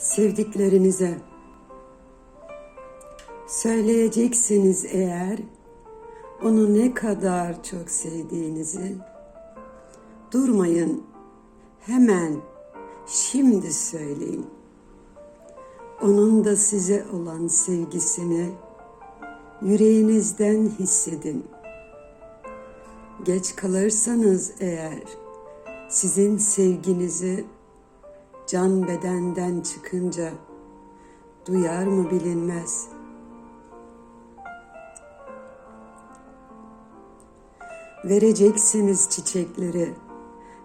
sevdiklerinize söyleyeceksiniz eğer onu ne kadar çok sevdiğinizi durmayın hemen şimdi söyleyin. Onun da size olan sevgisini yüreğinizden hissedin. Geç kalırsanız eğer sizin sevginizi can bedenden çıkınca duyar mı bilinmez. Vereceksiniz çiçekleri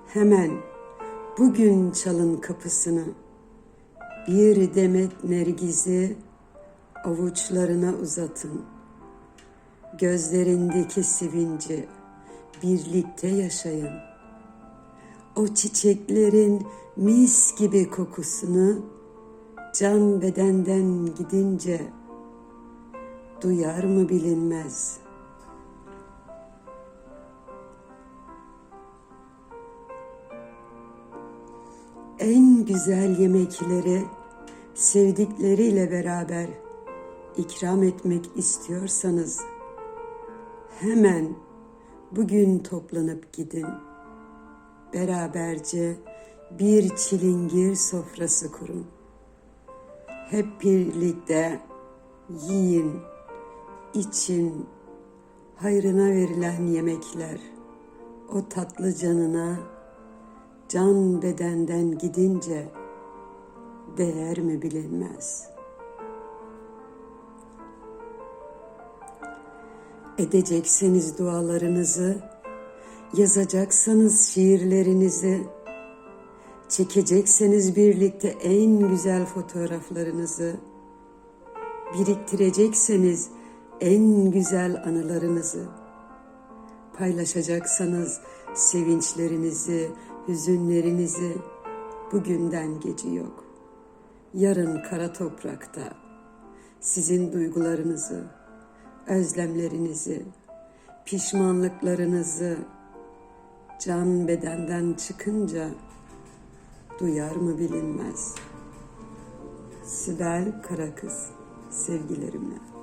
hemen bugün çalın kapısını. Bir demet nergizi avuçlarına uzatın. Gözlerindeki sevinci birlikte yaşayın. O çiçeklerin mis gibi kokusunu can bedenden gidince duyar mı bilinmez. En güzel yemekleri sevdikleriyle beraber ikram etmek istiyorsanız hemen bugün toplanıp gidin. Beraberce bir çilingir sofrası kurun. Hep birlikte yiyin, için, hayrına verilen yemekler, o tatlı canına can bedenden gidince değer mi bilinmez. Edecekseniz dualarınızı, yazacaksanız şiirlerinizi, çekecekseniz birlikte en güzel fotoğraflarınızı, biriktirecekseniz en güzel anılarınızı, paylaşacaksanız sevinçlerinizi, hüzünlerinizi bugünden gece yok. Yarın kara toprakta sizin duygularınızı, özlemlerinizi, pişmanlıklarınızı can bedenden çıkınca duyar mı bilinmez. Sibel Karakız sevgilerimle.